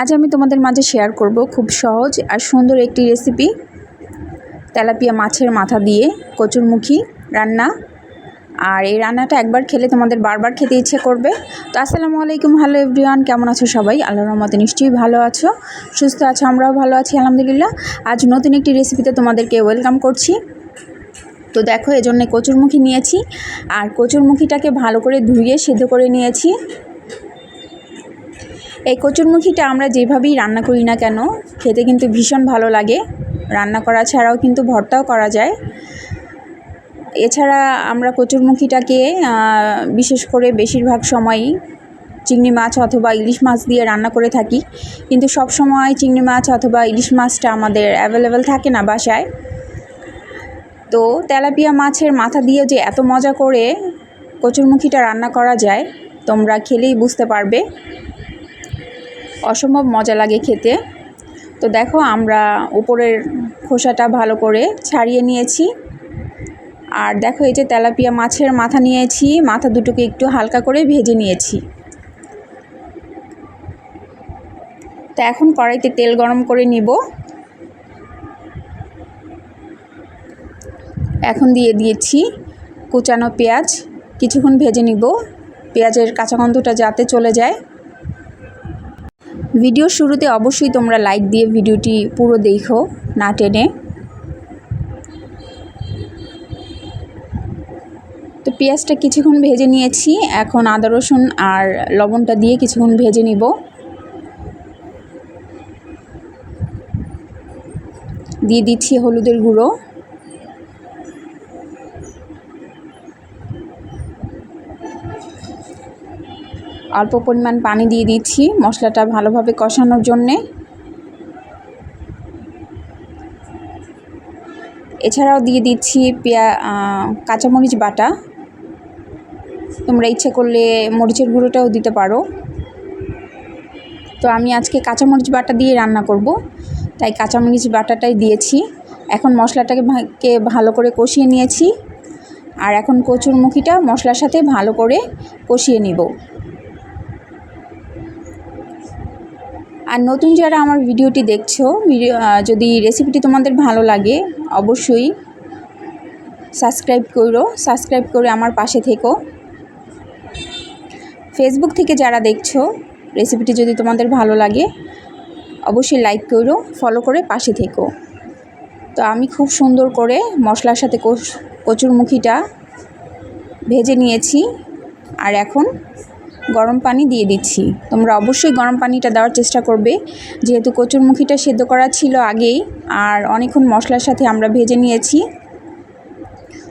আজ আমি তোমাদের মাঝে শেয়ার করব খুব সহজ আর সুন্দর একটি রেসিপি তেলাপিয়া মাছের মাথা দিয়ে কচুরমুখী রান্না। আর এই রান্নাটা একবার খেলে তোমাদের বারবার খেতে ইচ্ছে করবে। তো আসসালামু আলাইকুম, হ্যালো এভরিওয়ান কেমন আছো সবাই? আল্লাহর রহমতে নিশ্চয়ই ভালো আছো, সুস্থ আছো, আমরাও ভালো আছি, আলহামদুলিল্লাহ। আজ নতুন একটি রেসিপিতে তোমাদেরকে ওয়েলকাম করছি। তো দেখো, এজন্য কচুরমুখী নিয়েছি। আর কচুরমুখীটাকে ভালো করে ধুয়ে সিদ্ধ করে নিয়েছি। এই কচুরমুখীটা আমরা যেভাবেই রান্না করি না কেন, খেতে কিন্তু ভীষণ ভালো লাগে। রান্না করা ছাড়াও কিন্তু ভর্তাও করা যায়। এছাড়া আমরা কচুরমুখীটাকে বিশেষ করে বেশিরভাগ সময়ই চিংড়ি মাছ অথবা ইলিশ মাছ দিয়ে রান্না করে থাকি। কিন্তু সব সময় চিংড়ি মাছ অথবা ইলিশ মাছটা আমাদের অ্যাভেলেবেল থাকে না বাসায়। তো তেলাপিয়া মাছের মাথা দিয়ে যে এত মজা করে কচুরমুখীটা রান্না করা যায়, তোমরা খেলেই বুঝতে পারবে। অসম্ভব মজা লাগে খেতে। তো দেখো আমরা উপরের খোসাটা ভালো করে ছাড়িয়ে নিয়েছি। আর দেখো এই যে তেলাপিয়া মাছের মাথা নিয়েছি, মাথা দুটোকে একটু হালকা করে ভেজে নিয়েছি। তো এখন কড়াইতে তেল গরম করে নিব। এখন দিয়ে দিয়েছি কুচানো পেঁয়াজ। কিছুক্ষণ ভেজে নিব। পেঁয়াজের কাঁচা গন্ধটা যাতে চলে যায়। ভিডিও শুরুতে অবশ্যই তোমরা লাইক দিয়ে ভিডিওটি পুরো দেখো, না টেনে। তো পেঁয়াজটা কিছুক্ষণ ভেজে নিয়েছি, এখন আদা, রসুন আর লবণটা দিয়ে কিছুক্ষণ ভেজে নিব। দিয়ে দিচ্ছি হলুদের গুঁড়ো। অল্প পরিমাণ পানি দিয়ে দিচ্ছি মশলাটা ভালোভাবে কষানোর জন্যে। এছাড়াও দিয়ে দিচ্ছি পেঁয়া কাঁচামরিচ বাটা। তোমরা ইচ্ছে করলে মরিচের গুঁড়োটাও দিতে পারো। তো আমি আজকে কাঁচামরিচ বাটা দিয়ে রান্না করব। তাই কাঁচামরিচ বাটাটাই দিয়েছি। এখন মশলাটাকে ভালো করে কষিয়ে নিয়েছি। আর এখন কচুর মুখিটা মশলার সাথে ভালো করে কষিয়ে নিব। আর নতুন যারা আমার ভিডিওটি দেখছ যদি রেসিপিটি তোমাদের ভালো লাগে, অবশ্যই সাবস্ক্রাইব করো সাবস্ক্রাইব করে আমার পাশে থেকো। ফেসবুক থেকে যারা দেখছ রেসিপিটি যদি তোমাদের ভালো লাগে, অবশ্যই লাইক করো ফলো করে পাশে থেকো। তো আমি খুব সুন্দর করে মশলার সাথে কচুরমুখিটা ভেজে নিয়েছি, আর এখন গরম পানি দিয়ে দিচ্ছি। তোমরা অবশ্যই গরম পানিটা দেওয়ার চেষ্টা করবে। যেহেতু কচুরমুখিটা সেদ্ধ করা ছিল আগেই, আর অনেকক্ষণ মশলার সাথে আমরা ভেজে নিয়েছি।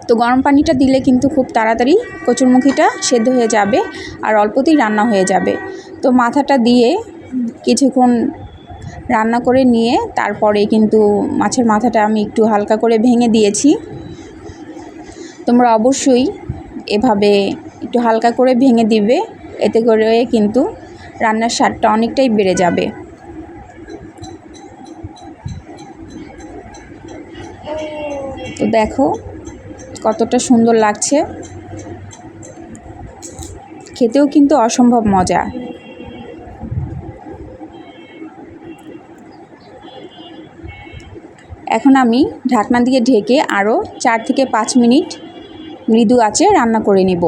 তো গরম পানিটা দিলে কিন্তু খুব তাড়াতাড়ি কচুরমুখিটা সেদ্ধ হয়ে যাবে আর অল্পতেই রান্না হয়ে যাবে। তো মাথাটা দিয়ে কিছুক্ষণ রান্না করে নিয়ে তারপরে কিন্তু মাছের মাথাটা আমি একটু হালকা করে ভেঙে দিয়েছি। তোমরা অবশ্যই এভাবে একটু হালকা করে ভেঙে দিবে। এতে করে কিন্তু রান্নার স্বাদটা অনেকটাই বেড়ে যাবে। তো দেখো কতটা সুন্দর লাগছে। খেতেও কিন্তু অসম্ভব মজা। এখন আমি ঢাকনা দিয়ে ঢেকে আরও চার থেকে পাঁচ মিনিট মৃদু আঁচে রান্না করে নেব।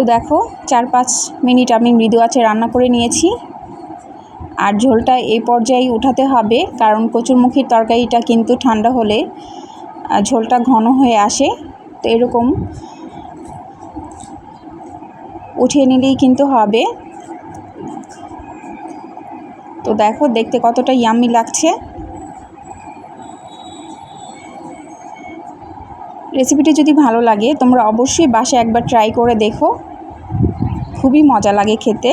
তো দেখো, চার পাঁচ মিনিট আমি মৃদু আছে রান্না করে নিয়েছি। আর ঝোলটা এই পর্যায়ে উঠাতে হবে, কারণ কচুরমুখির তরকারিটা কিন্তু ঠান্ডা হলে ঝোলটা ঘন হয়ে আসে। তো এরকম উঠিয়ে নিলেই কিন্তু হবে। তো দেখো, দেখতে কতটা ইয়াম্মি লাগছে। রেসিপিটি যদি ভালো লাগে, তোমরা অবশ্যই বাসায় একবার ট্রাই করে দেখো। খুবই মজা লাগে খেতে।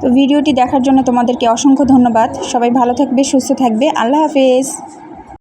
তো ভিডিওটি দেখার জন্য তোমাদেরকে অসংখ্য ধন্যবাদ। সবাই ভালো থাকবে, সুস্থ থাকবে। আল্লাহ হাফেজ।